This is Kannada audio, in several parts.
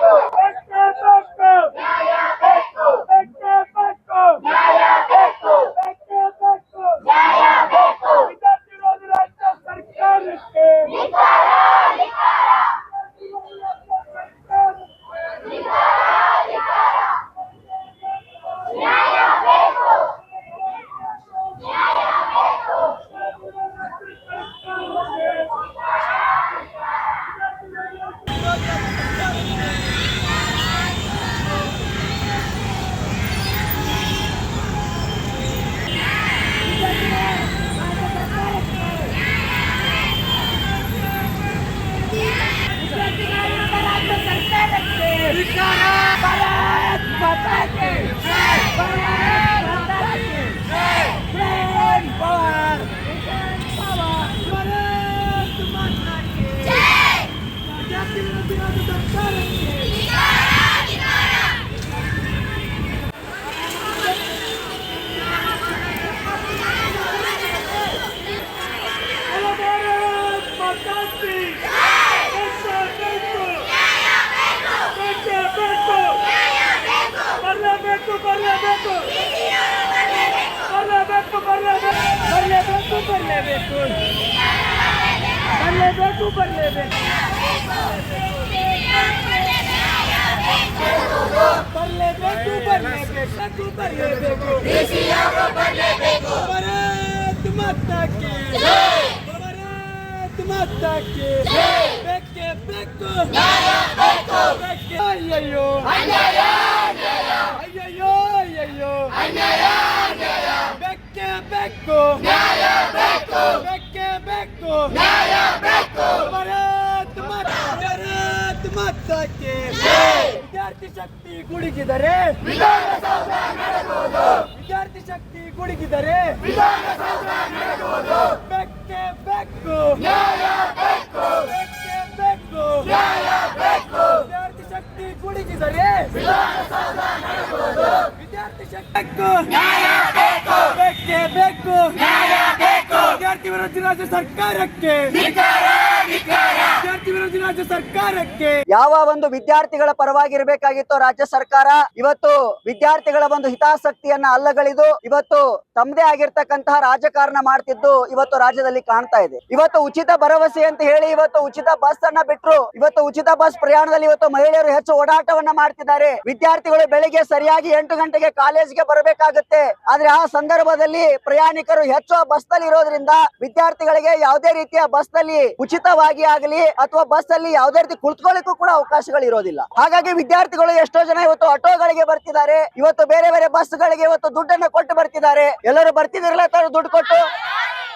Let's go. बेकुल बन ले बेकू बन ले पर ले बेकू पर ले बेकू पर ले बेकू ऋषिया को पर ले बेकू भारत माता की जय भारत माता की जय बेके बेकू नारा बेकू बेके अय्यो अय्यो अय्यो अय्यो अय्यो अय्यो ಬೇಕು. ನ್ಯಾಯ ಬೇಕು. ಬೇಕೇ ಬೇಕು ನ್ಯಾಯ ಬೇಕು ಭಾರತ್ ಮಾತಾ, ಭಾರತ್ ಮಾತಾಕ್ಕೆ. ವಿದ್ಯಾರ್ಥಿ ಶಕ್ತಿ ಗುಡುಗಿದರೆ. ವಿಧಾನಸೌಧ ನಡೆಯುವುದು ವಿದ್ಯಾರ್ಥಿ ಶಕ್ತಿ ಗುಡುಗಿದರೆ. ವಿಧಾನಸೌಧ ನಡೆಯುವುದು ಬೇಕೇ. ಬೇಕು ನ್ಯಾಯ ಬೇಕು. ಬೇಕೇ ಬೇಕು ನ್ಯಾಯ ಬೇಕು ವಿದ್ಯಾರ್ಥಿ ಶಕ್ತಿ ಗುಡುಗಿದರೆ. ವಿಧಾನಸೌಧ ನಡೆಯುವುದು ವಿದ್ಯಾರ್ಥಿ ಶಕ್ತಿ ನ್ಯಾಯ ನ್ಯಾಯಕ್ಕೆ ಬೇಕು. ನ್ಯಾಯ ವಿದ್ಯಾರ್ಥಿ ವಿರೋಧಿ ರಾಜ್ಯ ಸರ್ಕಾರಕ್ಕೆ. ರಾಜ್ಯ ಸರ್ಕಾರಕ್ಕೆ. ಯಾವ ಒಂದು ವಿದ್ಯಾರ್ಥಿಗಳ ಪರವಾಗಿ ಇರಬೇಕಾಗಿತ್ತು ರಾಜ್ಯ ಸರ್ಕಾರ, ಇವತ್ತು ವಿದ್ಯಾರ್ಥಿಗಳ ಒಂದು ಹಿತಾಸಕ್ತಿಯನ್ನ ಅಲ್ಲಗಳಿದು ಇವತ್ತು ತಮ್ಮದೇ ಆಗಿರ್ತಕ್ಕಂತಹ ರಾಜಕಾರಣ ಮಾಡ್ತಿದ್ದು ಇವತ್ತು ರಾಜ್ಯದಲ್ಲಿ ಕಾಣ್ತಾ ಇದೆ. ಇವತ್ತು ಉಚಿತ ಭರವಸೆ ಅಂತ ಹೇಳಿ ಇವತ್ತು ಉಚಿತ ಬಸ್ ಅನ್ನ ಬಿಟ್ರು, ಇವತ್ತು ಉಚಿತ ಬಸ್ ಪ್ರಯಾಣದಲ್ಲಿ ಇವತ್ತು ಮಹಿಳೆಯರು ಹೆಚ್ಚು ಓಡಾಟವನ್ನ ಮಾಡ್ತಿದ್ದಾರೆ. ವಿದ್ಯಾರ್ಥಿಗಳು ಬೆಳಿಗ್ಗೆ ಸರಿಯಾಗಿ ಎಂಟು ಗಂಟೆಗೆ ಕಾಲೇಜ್ಗೆ ಬರಬೇಕಾಗುತ್ತೆ. ಆದ್ರೆ ಆ ಸಂದರ್ಭದಲ್ಲಿ ಪ್ರಯಾಣಿಕರು ಹೆಚ್ಚು ಬಸ್ನಲ್ಲಿ ಇರೋದ್ರಿಂದ ವಿದ್ಯಾರ್ಥಿಗಳಿಗೆ ಯಾವುದೇ ರೀತಿಯ ಬಸ್ನಲ್ಲಿ ಉಚಿತವಾಗಿ ಆಗಲಿ ಅಥವಾ ಬಸ್ ಯಾವುದೇ ರೀತಿ ಕುಳಿತುಕೊಳ್ಳಿಕ್ಕೂ ಕೂಡ ಅವಕಾಶಗಳು ಇರೋದಿಲ್ಲ. ಹಾಗಾಗಿ ವಿದ್ಯಾರ್ಥಿಗಳು ಎಷ್ಟೋ ಜನ ಇವತ್ತು ಆಟೋಗಳಿಗೆ ಬರ್ತಿದ್ದಾರೆ. ಇವತ್ತು ಬೇರೆ ಬೇರೆ ಬಸ್ಗಳಿಗೆ ಇವತ್ತು ದುಡ್ಡನ್ನ ಕೊಟ್ಟು ಬರ್ತಿದ್ದಾರೆ. ಎಲ್ಲರೂ ಬರ್ತಿದಿರಲ್ಲ ದುಡ್ಡು ಕೊಟ್ಟು?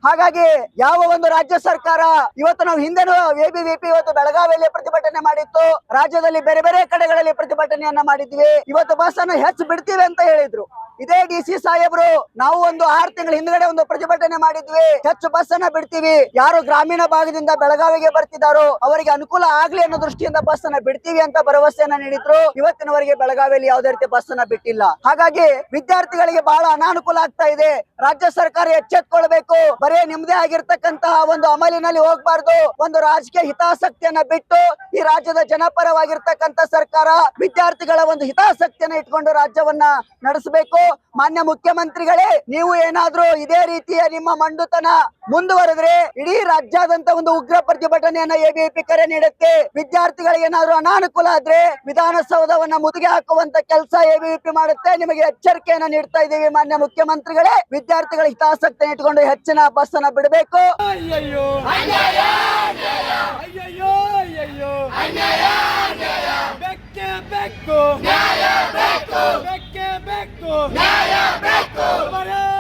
ಹಾಗಾಗಿ ಯಾವ ಒಂದು ರಾಜ್ಯ ಸರ್ಕಾರ ಇವತ್ತು ನಾವು ಹಿಂದೆನೂ ಎಬಿವಿಪಿ ಇವತ್ತು ಬೆಳಗಾವಿಯಲ್ಲಿ ಪ್ರತಿಭಟನೆ ಮಾಡಿತ್ತು, ರಾಜ್ಯದಲ್ಲಿ ಬೇರೆ ಬೇರೆ ಕಡೆಗಳಲ್ಲಿ ಪ್ರತಿಭಟನೆಯನ್ನ ಮಾಡಿದ್ವಿ. ಇವತ್ತು ಬಸ್ ಅನ್ನು ಹೆಚ್ಚು ಬಿಡ್ತೀವಿ ಅಂತ ಹೇಳಿದ್ರು. ಇದೇ ಡಿ ಸಿ ಸಾಹೇಬ್ರು, ನಾವು ಒಂದು ಆರು ತಿಂಗಳ ಹಿಂದ್ಗಡೆ ಒಂದು ಪ್ರತಿಭಟನೆ ಮಾಡಿದ್ವಿ. ಹೆಚ್ಚು ಬಸ್ ಅನ್ನ ಬಿಡ್ತೀವಿ. ಯಾರು ಗ್ರಾಮೀಣ ಭಾಗದಿಂದ ಬೆಳಗಾವಿಗೆ ಬರ್ತಿದ್ದಾರೋ, ಅವರಿಗೆ ಅನುಕೂಲ ಆಗ್ಲಿ ಅನ್ನೋ ದೃಷ್ಟಿಯಿಂದ ಬಸ್ ಅನ್ನ ಬಿಡ್ತೀವಿ ಅಂತ ಭರವಸೆಯನ್ನ ನೀಡಿದ್ರು. ಇವತ್ತಿನವರೆಗೆ ಬೆಳಗಾವಿಯಲ್ಲಿ ಯಾವುದೇ ರೀತಿ ಬಸ್ ಅನ್ನ ಬಿಟ್ಟಿಲ್ಲ. ಹಾಗಾಗಿ ವಿದ್ಯಾರ್ಥಿಗಳಿಗೆ ಬಹಳ ಅನಾನುಕೂಲ ಆಗ್ತಾ ಇದೆ. ರಾಜ್ಯ ಸರ್ಕಾರ ಎಚ್ಚೆತ್ಕೊಳ್ಬೇಕು. ಬರೇ ನಿಮ್ದೇ ಆಗಿರ್ತಕ್ಕಂತಹ ಒಂದು ಅಮಲಿನಲ್ಲಿ ಹೋಗ್ಬಾರ್ದು. ಒಂದು ರಾಜಕೀಯ ಹಿತಾಸಕ್ತಿಯನ್ನ ಬಿಟ್ಟು ಈ ರಾಜ್ಯದ ಜನಪರವಾಗಿರ್ತಕ್ಕಂತ ಸರ್ಕಾರ ವಿದ್ಯಾರ್ಥಿಗಳ ಒಂದು ಹಿತಾಸಕ್ತಿಯನ್ನ ಇಟ್ಕೊಂಡು ರಾಜ್ಯವನ್ನ ನಡೆಸಬೇಕು. ಮಾನ್ಯ ಮುಖ್ಯಮಂತ್ರಿಗಳೇ, ನೀವು ಏನಾದ್ರೂ ಇದೇ ರೀತಿಯ ನಿಮ್ಮ ಮಂಡುತನ ಮುಂದುವರೆದ್ರೆ ಇಡೀ ರಾಜ್ಯಾದ್ಯಂತ ಒಂದು ಉಗ್ರ ಪ್ರತಿಭಟನೆಯನ್ನ ಎಬಿಪಿ ಕರೆ ನೀಡುತ್ತೆ. ವಿದ್ಯಾರ್ಥಿಗಳಿಗೆ ಏನಾದ್ರು ಅನಾನುಕೂಲ ಆದ್ರೆ ವಿಧಾನಸೌಧವನ್ನ ಮುದುಗೆ ಹಾಕುವಂತ ಕೆಲಸ ಎಬಿಪಿ ಮಾಡುತ್ತೆ. ನಿಮಗೆ ಎಚ್ಚರಿಕೆಯನ್ನ ನೀಡ್ತಾ ಇದ್ದೀವಿ ಮಾನ್ಯ ಮುಖ್ಯಮಂತ್ರಿಗಳೇ. ವಿದ್ಯಾರ್ಥಿಗಳ ಹಿತಾಸಕ್ತಿಯನ್ನು ಇಟ್ಕೊಂಡು ಹೆಚ್ಚಿನ ಬಸ್ ಅನ್ನ ಬಿಡಬೇಕು ಬೆಕ್ಕು